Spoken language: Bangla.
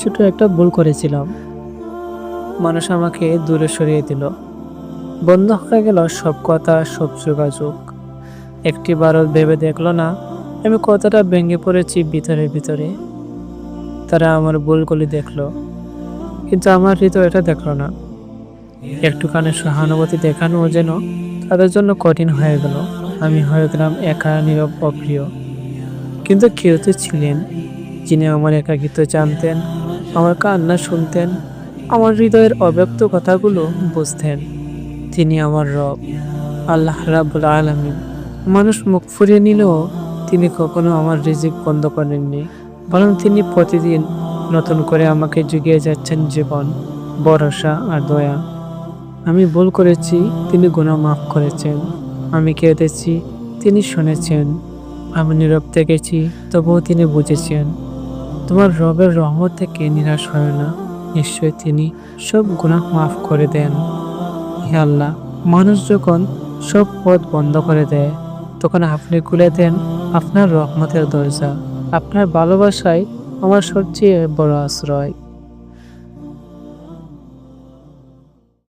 ছোট একটা ভুল করেছিলাম। মানুষ আমাকে দূরে সরিয়ে দিল। বন্ধ হয়ে গেল সব কথা, সব যোগাযোগ। একটি বারও ভেবে দেখল না, আমি কতটা ভেঙে পড়েছি ভিতরে ভিতরে। তারা আমার ভুলগুলি দেখল, কিন্তু আমার হৃদয় এটা দেখল না। একটুখানি সহানুভূতি দেখানো যেন তাদের জন্য কঠিন হয়ে গেল। আমি হয়ে গেলাম একা, নীরব, অপ্রিয়। কিন্তু কেউ তো ছিলেন, যিনি আমার একাকিত্ব জানতেন। আমার কান্না শুনতেন, আমার হৃদয়ের অব্যক্ত কথাগুলো বুঝতেন। তিনি আমার রব, আল্লাহ রাবুল আলমিন। মানুষ মুখ ফুরিয়ে নিলেও তিনি কখনো আমার রিজিক বন্ধ করেননি, বরং তিনি প্রতিদিন নতুন করে আমাকে জুগিয়ে যাচ্ছেন জীবন, ভরসা আর দয়া। আমি ভুল করেছি, তিনি গুণা মাফ করেছেন। আমি কেঁদেছি, তিনি শুনেছেন। আমি নীরব থেকেছি, তবুও তিনি বুঝেছেন। তোমার রবের রহমত থেকে নিরাশ হয় না। নিশ্চয় তিনি সব গুণাহ মাফ করে দেন। হে আল্লাহ, মানুষ যখন সব পথ বন্ধ করে দেয়, তখন আপনি খুলে দেন আপনার রহমতের দরজা। আপনার ভালোবাসায় আমার সবচেয়ে বড় আশ্রয়।